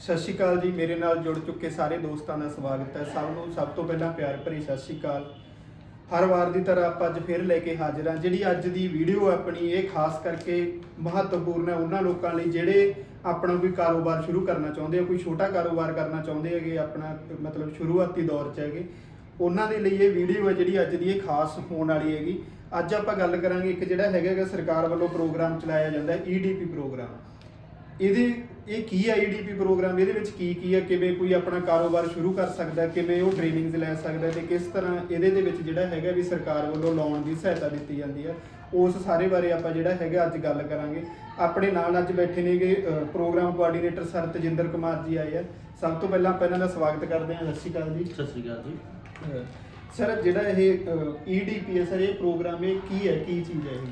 ਸਤਿ ਸ਼੍ਰੀ ਅਕਾਲ ਜੀ, ਮੇਰੇ ਨਾਲ ਜੁੜ ਚੁੱਕੇ ਸਾਰੇ ਦੋਸਤਾਂ ਦਾ ਸਵਾਗਤ ਹੈ। ਸਭ ਨੂੰ ਸਭ ਤੋਂ ਪਹਿਲਾਂ ਪਿਆਰ ਭਰੀ ਸਤਿ ਸ਼੍ਰੀ ਅਕਾਲ। ਹਰ ਵਾਰ ਦੀ ਤਰ੍ਹਾਂ ਆਪਾਂ ਅੱਜ ਫਿਰ ਲੈ ਕੇ ਹਾਜ਼ਰ ਹਾਂ। ਜਿਹੜੀ ਅੱਜ ਦੀ ਵੀਡੀਓ ਆਪਣੀ, ਇਹ ਖਾਸ ਕਰਕੇ ਮਹੱਤਵਪੂਰਨ ਹੈ। ਉਹਨਾਂ ਲੋਕਾਂ ਲਈ ਜਿਹੜੇ ਆਪਣਾ ਕੋਈ ਕਾਰੋਬਾਰ ਸ਼ੁਰੂ ਕਰਨਾ ਚਾਹੁੰਦੇ ਆ, ਕੋਈ ਛੋਟਾ ਕਾਰੋਬਾਰ ਕਰਨਾ ਚਾਹੁੰਦੇ ਹੈਗੇ, ਆਪਣਾ ਮਤਲਬ ਸ਼ੁਰੂਆਤੀ ਦੌਰ 'ਚ ਹੈਗੇ, ਉਹਨਾਂ ਦੇ ਲਈ ਇਹ ਵੀਡੀਓ ਹੈ ਜਿਹੜੀ ਅੱਜ ਦੀ ਇਹ ਖਾਸ ਹੋਣ ਵਾਲੀ ਹੈਗੀ। ਅੱਜ ਆਪਾਂ ਗੱਲ ਕਰਾਂਗੇ ਇੱਕ ਜਿਹੜਾ ਹੈਗਾ ਗਾ ਸਰਕਾਰ ਵੱਲੋਂ ਪ੍ਰੋਗਰਾਮ ਚਲਾਇਆ ਜਾਂਦਾ ਹੈ ਈਡੀਪੀ ਪ੍ਰੋਗਰਾਮ। ਇਹਦੇ ਇਹ ਕੀ ਹੈ ਈਡੀਪੀ ਪ੍ਰੋਗਰਾਮ? ਇਹਦੇ ਵਿੱਚ ਕੀ ਕੀ ਹੈ? ਕਿਵੇਂ ਕੋਈ ਆਪਣਾ ਕਾਰੋਬਾਰ ਸ਼ੁਰੂ ਕਰ ਸਕਦਾ ਹੈ, ਕਿਵੇਂ ਉਹ ਟ੍ਰੇਨਿੰਗਸ ਲੈ ਸਕਦਾ ਤੇ ਕਿਸ ਤਰ੍ਹਾਂ ਇਹਦੇ ਦੇ ਵਿੱਚ ਜਿਹੜਾ ਹੈਗਾ ਵੀ ਸਰਕਾਰ ਵੱਲੋਂ ਲੋਨ ਦੀ ਸਹਾਇਤਾ ਦਿੱਤੀ ਜਾਂਦੀ ਹੈ? ਉਸ ਸਾਰੇ ਬਾਰੇ ਆਪਾਂ ਜਿਹੜਾ ਹੈਗਾ ਅੱਜ ਗੱਲ ਕਰਾਂਗੇ। ਆਪਣੇ ਨਾਲ ਅੱਜ ਬੈਠੇ ਨੇਗੇ programme coordinator sir Tajinder Kumar ji ਆਏ ਆ। ਸਭ ਤੋਂ ਪਹਿਲਾਂ ਆਪਾਂ ਇਹਨਾਂ ਦਾ ਸਵਾਗਤ ਕਰਦੇ ਹਾਂ। ਸਤਿ ਸ਼੍ਰੀ ਅਕਾਲ ਜੀ। ਸਤਿ ਸ੍ਰੀ ਅਕਾਲ ਜੀ। ਸਰ ਜਿਹੜਾ ਇਹ ਈਡੀਪੀ ਹੈ ਸਰ ਇਹ ਪ੍ਰੋਗਰਾਮ ਇਹ ਕੀ ਹੈ? ਕੀ ਚੀਜ਼ ਹੈ ਇਹ?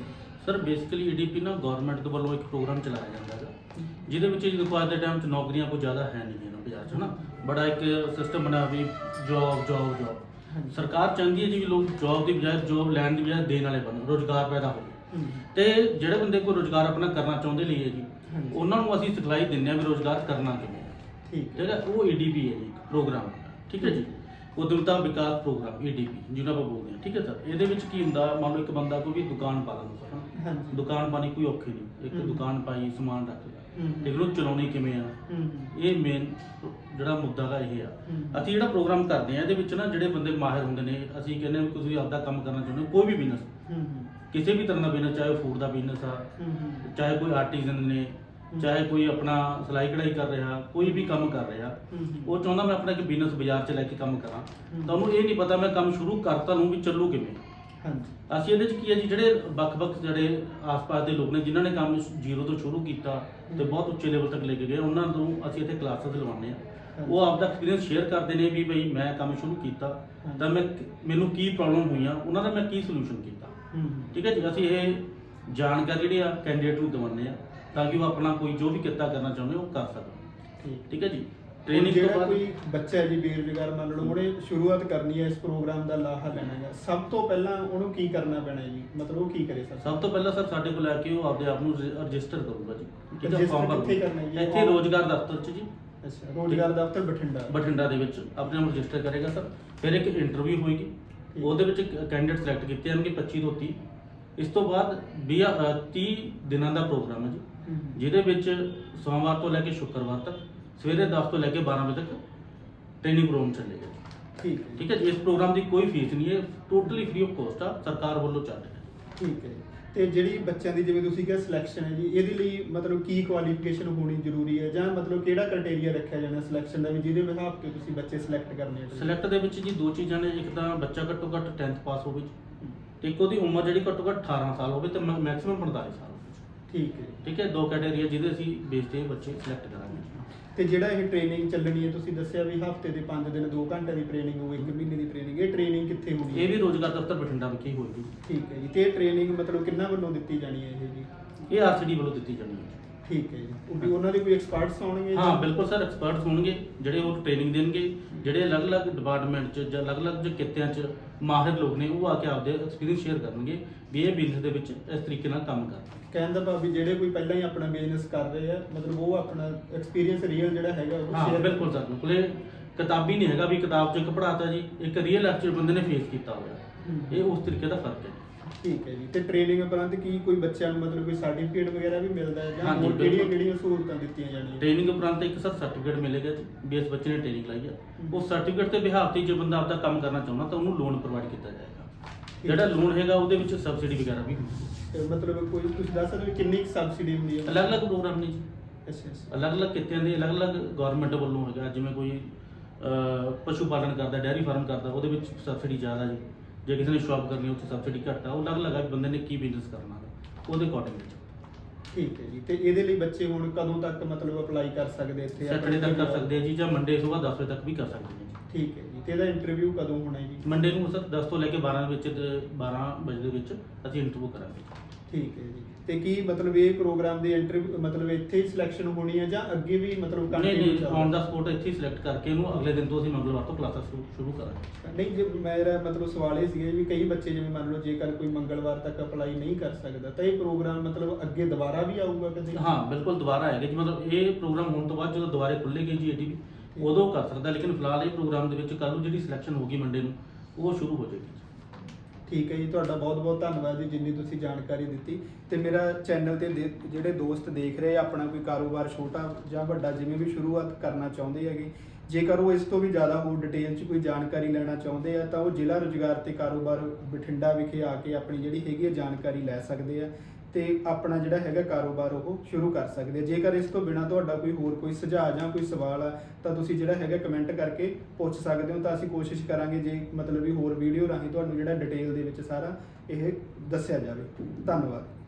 ਸਰ ਬੇਸਿਕਲੀ ਈਡੀਪੀ ਨਾ ਗਵਰਨਮੈਂਟ ਦੇ ਵੱਲੋਂ ਇੱਕ ਪ੍ਰੋਗਰਾਮ ਚਲਾਇਆ ਜਾਂਦਾ ਹੈ ਜਿਹਦੇ ਵਿੱਚ ਦੇਖੋ ਅੱਜ ਦੇ ਟਾਈਮ 'ਚ ਨੌਕਰੀਆਂ ਕੋਈ ਜ਼ਿਆਦਾ ਹੈ ਨਹੀਂ ਹੈ ਨਾ ਬਾਜ਼ਾਰ 'ਚ ਨਾ ਬੜਾ ਇੱਕ ਸਿਸਟਮ ਬਣਾ ਵੀ ਜੌਬ ਜੌਬ ਜੌਬ ਸਰਕਾਰ ਚਾਹੁੰਦੀ ਹੈ ਜੀ ਵੀ ਲੋਕ ਜੌਬ ਦੀ ਬਜਾਏ ਜੌਬ ਲੈਣ ਦੀ ਬਜਾਏ ਦੇਣ ਵਾਲੇ ਬਣਨ ਰੋਜ਼ਗਾਰ ਪੈਦਾ ਹੋਵੇ। ਤੇ ਜਿਹੜੇ ਬੰਦੇ ਕੋਈ ਰੋਜ਼ਗਾਰ ਆਪਣਾ ਕਰਨਾ ਚਾਹੁੰਦੇ ਲਈ ਹੈ ਜੀ। ਉਹਨਾਂ ਨੂੰ ਅਸੀਂ ਸਿਖਲਾਈ ਦਿੰਦੇ ਹਾਂ ਵੀ ਰੋਜ਼ਗਾਰ ਕਰਨਾ ਕਿਵੇਂ ਠੀਕ ਹੈ। ਠੀਕ ਹੈ? ਉਹ ਈਡੀਪੀ ਹੈ ਜੀ ਪ੍ਰੋਗਰਾਮ ਠੀਕ ਹੈ ਜੀ? ਉਦਮਤਾ ਵਿਕਾਸ ਪ੍ਰੋਗਰਾਮ ਈਡੀਪੀ ਜਿਹਨੂੰ ਆਪਾਂ ਬੋਲਦੇ ਹਾਂ ਠੀਕ ਹੈ ਸਰ? ਇਹਦੇ ਵਿੱਚ ਕੀ ਹੁੰਦਾ ਮੰਨ ਲਓ ਇੱਕ ਬੰਦਾ ਕੋਈ ਵੀ ਦੁਕਾਨ ਪਾ ਲੈਂਦਾ ਹਾਂਜੀ। ਦੁਕਾਨ ਪਾਣੀ ਕੋਈ ਔਖੀ ਨਹੀਂ। ਇੱਕ। ਦੁਕਾਨ ਪਾਈ ਸਮਾਨ ਰੱਖ ਲਿਆ। ਹਮ। ਇੱਕ ਨੂੰ ਚਲਾਉਣੀ ਕਿਵੇਂ ਆ। ਹੂੰ। ਇਹ ਮੇਨ ਜਿਹੜਾ ਮੁੱਦਾ ਦਾ ਇਹ ਆ। ਅਸੀਂ ਜਿਹੜਾ ਪ੍ਰੋਗਰਾਮ ਕਰਦੇ ਆ ਇਹਦੇ ਵਿੱਚ ਨਾ ਜਿਹੜੇ ਬੰਦੇ ਮਾਹਿਰ ਹੁੰਦੇ ਨੇ ਅਸੀਂ ਕਹਿੰਦੇ ਹਾਂ ਤੁਸੀਂ ਆਪਦਾ ਕੰਮ ਕਰਨਾ ਚਾਹੁੰਦੇ ਹੋ ਕੋਈ ਵੀ ਬਿਜ਼ਨਸ ਹੂੰ। ਕਿਸੇ ਵੀ ਤਰ੍ਹਾਂ ਦਾ ਬਿਜ਼ਨਸ ਚਾਹੇ ਫੂਡ ਦਾ ਬਿਜ਼ਨਸ ਆ ਹੂੰ। ਚਾਹੇ ਕੋਈ ਆਰਟੀਜ਼ਨ ਨੇ ਚਾਹੇ ਕੋਈ ਆਪਣਾ ਸਿਲਾਈ ਕਢਾਈ ਕਰ ਰਿਹਾ ਕੋਈ ਵੀ ਕੰਮ ਕਰ ਰਿਹਾ ਉਹ ਚਾਹੁੰਦਾ ਮੈਂ ਆਪਣਾ ਇੱਕ ਬਿਜ਼ਨਸ ਬਾਜ਼ਾਰ 'ਚ ਲੈ ਕੇ ਕੰਮ ਕਰਾਂ। ਤਾਂ ਉਹਨੂੰ ਇਹ ਨਹੀਂ ਪਤਾ ਮੈਂ ਕੰਮ ਸ਼ੁਰੂ ਕਰਤਾ ਨੂੰ ਵੀ ਚੱਲੂ ਕਿਵੇਂ। ਹਾਂਜੀ। ਅਸੀਂ ਇਹਦੇ 'ਚ ਕੀ ਹੈ ਜੀ ਜਿਹੜੇ ਵੱਖ-ਵੱਖ ਜਿਹੜੇ ਆਸ-ਪਾਸ ਦੇ ਲੋਕ ਨੇ ਜਿਨ੍ਹਾਂ ਨੇ ਕੰਮ ਜ਼ੀਰੋ ਤੋਂ ਸ਼ੁਰੂ ਕੀਤਾ ਤੇ ਬਹੁਤ ਉੱਚੇ ਲੈਵਲ ਤੱਕ ਲੈ ਕੇ ਗਏ ਉਹਨਾਂ ਨੂੰ ਅਸੀਂ ਇੱਥੇ ਕਲਾਸਿਸ ਲਵਾਉਂਦੇ ਆ ਉਹ ਆਪਦਾ ਐਕਸਪੀਰੀਅੰਸ ਸ਼ੇਅਰ ਕਰਦੇ ਨੇ ਵੀ ਬਈ ਮੈਂ ਕੰਮ ਸ਼ੁਰੂ ਕੀਤਾ ਤਾਂ ਮੈਂ ਮੈਨੂੰ ਕੀ ਪ੍ਰੋਬਲਮ ਹੋਈਆਂ ਉਹਨਾਂ ਦਾ ਮੈਂ ਕੀ ਸੋਲੂਸ਼ਨ ਕੀਤਾ। ਠੀਕ ਹੈ ਜੀ ਅਸੀਂ ਇਹ ਜਾਣਕਾਰੀ ਜਿਹੜੀ ਆ ਕੈਂਡੀਡੇਟ ਨੂੰ ਦਿਵਾਉਂਦੇ ਆ ਤਾਂ ਕਿ ਉਹ ਆਪਣਾ ਕੋਈ ਜੋ ਵੀ ਕਿੱਤਾ ਕਰਨਾ ਚਾਹੁੰਦੇ ਉਹ ਕਰ ਸਕਣ। ਠੀਕ। ਠੀਕ ਹੈ ਜੀ? ਟ੍ਰੇਨਿੰਗ ਤੋਂ ਜਿਹੜਾ ਬਾਅਦ ਕੋਈ ਬੱਚਾ ਹੈ ਜੀ ਬੇਰੁਜ਼ਗਾਰ ਮੰਨ ਲਓ ਉਹਨੇ ਸ਼ੁਰੂਆਤ ਕਰਨੀ ਹੈ ਇਸ ਪ੍ਰੋਗਰਾਮ ਦਾ ਲਾਹਾ ਲੈਣਾ ਹੈ ਸਭ ਤੋਂ ਪਹਿਲਾਂ ਉਹਨੂੰ ਕੀ ਕਰਨਾ ਪੈਣਾ ਹੈ ਜੀ? ਮਤਲਬ ਉਹ ਕੀ ਕਰੇ ਸਰ? ਸਭ ਤੋਂ ਪਹਿਲਾਂ ਸਰ ਸਾਡੇ ਕੋਲ ਆ ਕੇ ਉਹ ਆਪਦੇ ਆਪ ਨੂੰ ਰਜਿਸਟਰ ਕਰੂਗਾ ਜੀ। ਠੀਕ ਹੈ Register form ਕਿੱਥੇ ਭਰੂਗਾ। ਕਰਨਾ ਹੈ ਜੀ? ਇੱਥੇ ਰੋਜ਼ਗਾਰ ਦਫ਼ਤਰ 'ਚ ਜੀ। ਅੱਛਾ ਰੋਜ਼ਗਾਰ ਦਫ਼ਤਰ ਬਠਿੰਡਾ। ਬਠਿੰਡਾ ਦੇ ਵਿੱਚ ਆਪਣੇ ਆਪ ਰਜਿਸਟਰ ਕਰੇਗਾ ਸਰ। ਫਿਰ ਇੱਕ ਇੰਟਰਵਿਊ ਹੋਏਗੀ। ਉਹਦੇ ਵਿੱਚ ਕੈਂਡੀਡੇਟ ਸਿਲੈਕਟ ਕੀਤੇ ਜਾਣਗੇ 25 ਤੋਂ 30 ਇਸ ਤੋਂ ਬਾਅਦ 20 ਅ, 30 ਦਿਨਾਂ ਦਾ ਪ੍ਰੋਗਰਾਮ ਹੈ ਜੀ। ਹੂੰ। ਜਿਹਦੇ ਵਿੱਚ ਸੋਮਵਾਰ ਤੋਂ ਲੈ ਕੇ ਸ਼ੁੱਕਰਵਾਰ ਤੱਕ ਸਵੇਰੇ 10 ਤੋਂ ਲੈ ਕੇ 12 ਵਜੇ ਤੱਕ ਟ੍ਰੇਨਿੰਗ ਪ੍ਰੋਗਰਾਮ ਚੱਲੇਗਾ ਠੀਕ ਹੈ ਠੀਕ ਹੈ ਜੀ ਇਸ ਪ੍ਰੋਗਰਾਮ ਦੀ ਕੋਈ ਫੀਸ ਨਹੀਂ ਹੈ ਟੋਟਲੀ ਫ੍ਰੀ ਆਫ ਕੋਸਟ ਆ ਸਰਕਾਰ ਵੱਲੋਂ ਚੱਲ ਰਿਹਾ ਠੀਕ ਹੈ। ਤੇ ਜਿਹੜੀ ਬੱਚਿਆਂ ਦੀ ਜਿਵੇਂ ਤੁਸੀਂ ਕਿਹਾ ਸਿਲੈਕਸ਼ਨ ਹੈ ਜੀ ਇਹਦੇ ਲਈ ਮਤਲਬ ਕੀ ਕੁਆਲੀਫਿਕੇਸ਼ਨ ਹੋਣੀ ਜ਼ਰੂਰੀ ਹੈ? ਜਾਂ ਮਤਲਬ ਕਿਹੜਾ ਕ੍ਰਾਈਟੇਰੀਆ ਰੱਖਿਆ ਜਾਣਾ ਸਿਲੈਕਸ਼ਨ ਦਾ ਵੀ ਜਿਹਦੇ ਤੇ ਤੁਸੀਂ ਬੱਚੇ ਸਿਲੈਕਟ ਕਰਨੇ ਆ? ਸਿਲੈਕਟ ਦੇ ਵਿੱਚ ਜੀ ਦੋ ਚੀਜ਼ਾਂ ਨੇ ਇੱਕ ਤਾਂ ਬੱਚਾ ਘੱਟੋ ਘੱਟ 10th ਪਾਸ ਹੋਵੇ ਜੀ। ਤੇ ਇੱਕ ਉਹਦੀ ਉਮਰ ਜਿਹੜੀ ਘੱਟੋ ਘੱਟ 18 ਸਾਲ ਹੋਵੇ ਤੇ ਮੈਕਸਿਮਮ 45 ਸਾਲ ਠੀਕ ਹੈ। ਠੀਕ ਹੈ? ਦੋ ਕੈਟੇਗਰੀਆ ਜਿਹਦੇ ਅਸੀਂ ਬੇਸ ਤੇ ਬੱਚੇ ਸਿਲੈਕਟ ਕਰਾਂਗੇ। ਤੇ ਜਿਹੜਾ ਇਹ ਟ੍ਰੇਨਿੰਗ ਚੱਲਣੀ ਹੈ ਤੁਸੀਂ ਦੱਸਿਆ ਵੀ ਹਫ਼ਤੇ ਦੇ 5 ਦਿਨ 2 ਘੰਟੇ ਦੀ ਟ੍ਰੇਨਿੰਗ ਹੋਵੇ 1 ਮਹੀਨੇ ਦੀ ਟ੍ਰੇਨਿੰਗ ਇਹ ਟ੍ਰੇਨਿੰਗ ਕਿੱਥੇ ਹੋਣੀ ਇਹ ਹੈ ਵੀ ਰੋਜ਼ਗਾਰ ਦਫ਼ਤਰ ਬਠਿੰਡਾ ਵਿਖੇ ਹੀ ਹੋਏਗੀ। ਠੀਕ ਹੈ ਜੀ। ਤੇ ਇਹ ਟ੍ਰੇਨਿੰਗ ਮਤਲਬ ਕਿੰਨਾ ਵੱਲੋਂ ਦਿੱਤੀ ਜਾਣੀ ਹੈ ਇਹ ਜੀ? ਇਹ ਆਰਸੀਡੀ ਵੱਲੋਂ ਦਿੱਤੀ ਜਾਣੀ ਹੈ। ਠੀਕ ਹੈ ਜੀ। ਉਹ ਵੀ ਉਹਨਾਂ ਦੇ ਕੋਈ ਐਕਸਪਰਟਸ ਆਉਣਗੇ ਹਾਂ ਬਿਲਕੁਲ ਸਰ ਐਕਸਪਰਟਸ ਹੋਣਗੇ ਜਿਹੜੇ ਉਹ ਟ੍ਰੇਨਿੰਗ ਦੇਣਗੇ ਜਿਹੜੇ ਅਲੱਗ-ਅਲੱਗ ਡਿਪਾਰਟਮੈਂਟ 'ਚ ਜਾਂ ਅਲੱਗ-ਅਲੱਗ ਜੋ ਕਿੱਤਿਆਂ 'ਚ ਮਾਹਿਰ ਲੋਕ ਨੇ ਉਹ ਆ ਕੇ ਆਪਦੇ ਐਕਸਪੀਰੀਅੰਸ ਸ਼ੇਅਰ ਕਰਨਗੇ ਵੀ ਇਹ ਬਿਜ਼ਨਸ ਦੇ ਵਿੱਚ ਇਸ ਤਰੀਕੇ ਨਾਲ ਕੰਮ ਕਰਨਾ ਕਹਿਣ ਦਾ ਭਾਵ ਵੀ ਜਿਹੜੇ ਕੋਈ ਪਹਿਲਾਂ ਹੀ ਆਪਣਾ ਬਿਜ਼ਨਸ ਕਰ ਰਹੇ ਆ ਮਤਲਬ ਉਹ ਆਪਣਾ ਐਕਸਪੀਰੀਅੰਸ ਰੀਅਲ ਜਿਹੜਾ ਹੈਗਾ ਉਹ ਹਾਂ ਬਿਲਕੁਲ ਸਰ ਬਿਲਕੁਲ। ਇਹ ਕਿਤਾਬੀ ਨਹੀਂ ਹੈਗਾ ਵੀ ਕਿਤਾਬ 'ਚ ਇੱਕ ਪੜਾਤਾ ਜੀ ਇੱਕ ਰੀਅਲ 'ਚ ਬੰਦੇ ਨੇ ਫੇਸ ਕੀਤਾ ਹੋਇਆ। ਇਹ ਉਸ ਤਰੀਕੇ ਦਾ ਫ਼ਰਕ ਹੈ। ਠੀਕ ਹੈ ਜੀ। ਤੇ ਟ੍ਰੇਨਿੰਗ ਉਪਰੰਤ ਕੀ ਕੋਈ ਬੱਚਿਆਂ ਨੂੰ ਮਤਲਬ ਕੋਈ ਸਰਟੀਫਿਕੇਟ ਵਗੈਰਾ ਵੀ ਮਿਲਦਾ ਹੈ ਜਾਂ ਹਾਂਜੀ, ਹੋਰ ਕਿਹੜੀਆਂ ਬਿਲਕੁਲ। ਕਿਹੜੀਆਂ ਸਹੂਲਤਾਂ ਦਿੱਤੀਆਂ ਜਾਣੀਆਂ? ਟ੍ਰੇਨਿੰਗ ਉਪਰੰਤ ਇੱਕ ਸਰ ਸਰਟੀਫਿਕੇਟ ਮਿਲੇਗਾ ਜੀ ਵੀ ਇਸ ਬੱਚੇ ਨੇ ਟ੍ਰੇਨਿੰਗ ਲਈ ਆ। ਉਹ ਸਰਟੀਫਿਕੇਟ ਤੇ ਬਿਹਾਫ ਤੇ ਜੇ ਬੰਦਾ ਆਪਦਾ ਕੰਮ ਕਰਨਾ ਚਾਹੁੰਦਾ ਤਾਂ ਉਹਨੂੰ ਲੋਨ ਪ੍ਰੋਵਾਈਡ ਕੀਤਾ ਜਾਏਗਾ। ਜਿਹੜਾ ਲੋਨ ਹੈਗਾ ਉਹਦੇ ਵਿੱਚ ਸਬਸਿਡੀ ਵਗੈਰਾ ਵੀ ਹੁੰਦੀ ਹੈ। ਤੇ ਮਤਲਬ ਕੋਈ ਤੁਸੀਂ ਦੱਸ ਸਕਦੇ ਹੋ ਕਿੰਨੀ ਸਬਸਿਡੀ ਹੁੰਦੀ ਹੈ? ਅਲੱਗ-ਅਲੱਗ ਪ੍ਰੋਗਰਾਮ ਨੇ ਜੀ। ਅੱਛਾ ਅੱਛਾ। ਅਲੱਗ-ਅਲੱਗ ਕਿੱਤਿਆਂ ਦੇ ਅਲੱਗ-ਅਲੱਗ ਗਵਰਨਮੈਂਟ ਵੱਲੋਂ ਹੈਗਾ ਜਿਵੇਂ ਕੋਈ ਅਹ, ਪਸ਼ੂ ਪਾਲਣ ਕਰਦਾ ਡੈਰੀ ਫਾਰਮ ਕਰਦਾ ਉਹਦੇ ਵਿੱਚ ਸਬਸਿਡੀ ਜ਼ਿਆਦਾ ਜੀ। ਜੇ ਕਿਸੇ ਨੇ ਸ਼ਾਪ ਕਰਨੀ ਉੱਥੇ ਸਬਸਿਡੀ ਘੱਟ ਆ ਉਹ ਅਲੱਗ-ਅਲੱਗ ਆ ਵੀ ਬੰਦੇ ਨੇ ਕੀ ਬਿਜ਼ਨਸ ਕਰਨਾ ਗਾ, ਉਹਦੇ ਅਕੋਰਡਿੰਗ ਠੀਕ ਹੈ ਜੀ ਤੇ ਇਹਦੇ ਲਈ ਬੱਚੇ ਹੁਣ ਕਦੋਂ ਤੱਕ ਮਤਲਬ ਅਪਲਾਈ ਕਰ ਸਕਦੇ ਇੱਥੇ? ਸੈਟਰਡੇ ਤੱਕ ਕਰ ਸਕਦੇ ਆ ਜੀ ਜਾਂ ਮੰਡੇ ਸਵੇਰ 10 ਵਜੇ ਤੱਕ ਵੀ ਕਰ ਸਕਦੇ ਆ ਜੀ। ਠੀਕ ਹੈ ਜੀ ਤੇ ਇਹਦਾ ਇੰਟਰਵਿਊ ਕਦੋਂ ਹੋਣਾ ਹੈ ਜੀ? ਮੰਡੇ ਨੂੰ ਸਰ 10 ਤੋਂ ਲੈ ਕੇ 12 ਦੇ ਵਿੱਚ ਤੇ 12 ਵਜੇ ਦੇ ਵਿੱਚ ਅਸੀਂ ਇੰਟਰਵਿਊ ਕਰਾਂਗੇ। ਠੀਕ ਹੈ ਜੀ। ਤੇ ਕੀ ਮਤਲਬ ਇਹ ਪ੍ਰੋਗਰਾਮ ਦੀ ਐਂਟਰੀ ਮਤਲਬ ਇੱਥੇ ਹੀ ਸਿਲੈਕਸ਼ਨ ਹੋਣੀ ਹੈ ਜਾਂ ਅੱਗੇ ਵੀ ਮਤਲਬ ਨਹੀਂ ਨਹੀਂ? ਔਨ ਦਾ ਸਪੋਟ ਇੱਥੇ ਸਿਲੈਕਟ ਕਰਕੇ ਇਹਨੂੰ ਅਗਲੇ ਦਿਨ ਤੋਂ ਅਸੀਂ ਮੰਗਲਵਾਰ ਤੋਂ ਕਲਾਸਾਂ ਸ਼ੁਰੂ ਸ਼ੁਰੂ ਕਰਾਂਗੇ। ਨਹੀਂ ਜੇ ਮੇਰਾ ਮਤਲਬ ਸਵਾਲ ਇਹ ਸੀਗਾ ਵੀ ਕਈ ਬੱਚੇ ਜਿਵੇਂ ਮੰਨ ਲਓ ਜੇਕਰ ਕੋਈ ਮੰਗਲਵਾਰ ਤੱਕ ਅਪਲਾਈ ਨਹੀਂ ਕਰ ਸਕਦਾ ਤਾਂ ਇਹ ਪ੍ਰੋਗਰਾਮ ਮਤਲਬ ਅੱਗੇ ਦੁਬਾਰਾ ਵੀ ਆਊਗਾ ਕਦੇ ਹਾਂ ਬਿਲਕੁਲ ਦੁਬਾਰਾ ਆਏਗਾ ਜੀ। ਮਤਲਬ ਇਹ ਪ੍ਰੋਗਰਾਮ ਹੋਣ ਤੋਂ ਬਾਅਦ ਜਦੋਂ ਦੁਬਾਰੇ ਖੁੱਲੇਗੀ ਜੀ ਏਡੀਪੀ ਉਦੋਂ ਕਰ ਸਕਦਾ ਲੇਕਿਨ ਫਿਲਹਾਲ ਇਹ ਪ੍ਰੋਗਰਾਮ ਦੇ ਵਿੱਚ ਕੱਲ ਨੂੰ ਜਿਹੜੀ ਸਿਲੈਕਸ਼ਨ ਹੋਗੀ ਮੰਡੇ ਨੂੰ ਉਹ ਸ਼ੁਰੂ ਹੋ ਜਾਏਗੀ। ਠੀਕ ਹੈ ਜੀ ਤੁਹਾਡਾ ਬਹੁਤ ਬਹੁਤ ਧੰਨਵਾਦ ਜੀ ਜਿੰਨੀ ਤੁਸੀਂ ਜਾਣਕਾਰੀ ਦਿੱਤੀ। ਤੇ ਮੇਰਾ ਚੈਨਲ ਤੇ ਦੇ- ਜਿਹੜੇ ਦੋਸਤ ਦੇਖ ਰਹੇ ਆ, ਆਪਣਾ ਕੋਈ ਕਾਰੋਬਾਰ ਛੋਟਾ ਜਾਂ ਵੱਡਾ ਜਿਵੇਂ ਵੀ ਸ਼ੁਰੂਆਤ ਕਰਨਾ ਚਾਹੁੰਦੇ ਹੈਗੇ ਜੇਕਰ ਉਹ ਇਸ ਤੋਂ ਵੀ ਜ਼ਿਆਦਾ ਹੋਰ ਡਿਟੇਲ 'ਚ ਕੋਈ ਜਾਣਕਾਰੀ ਲੈਣਾ ਚਾਹੁੰਦੇ ਆ ਤਾਂ ਉਹ ਜ਼ਿਲ੍ਹਾ ਰੁਜ਼ਗਾਰ ਤੇ ਕਾਰੋਬਾਰ ਬਠਿੰਡਾ ਵਿਖੇ ਆ ਕੇ ਆਪਣੀ ਜਿਹੜੀ ਹੈਗੀ ਹੈ ਜਾਣਕਾਰੀ ਲੈ ਸਕਦੇ ਆ। ਤੇ ਆਪਣਾ ਜਿਹੜਾ ਹੈਗਾ ਕਾਰੋਬਾਰ ਉਹ ਸ਼ੁਰੂ ਕਰ ਸਕਦੇ ਆ। ਜੇਕਰ ਇਸ ਤੋਂ ਬਿਨਾ ਤੁਹਾਡਾ ਕੋਈ ਹੋਰ ਕੋਈ ਸੁਝਾਅ ਜਾਂ ਕੋਈ ਸਵਾਲ ਆ, ਤਾਂ ਤੁਸੀਂ ਜਿਹੜਾ ਹੈਗਾ ਕਮੈਂਟ ਕਰਕੇ ਪੁੱਛ ਸਕਦੇ ਹੋ, ਤਾਂ ਅਸੀਂ ਕੋਸ਼ਿਸ਼ ਕਰਾਂਗੇ ਜੇ ਮਤਲਬ ਵੀ ਹੋਰ ਵੀਡੀਓ ਰਾਹੀਂ ਤੁਹਾਨੂੰ ਜਿਹੜਾ ਡਿਟੇਲ ਦੇ ਵਿੱਚ ਸਾਰਾ ਇਹ ਦੱਸਿਆ ਜਾਵੇ। ਧੰਨਵਾਦ।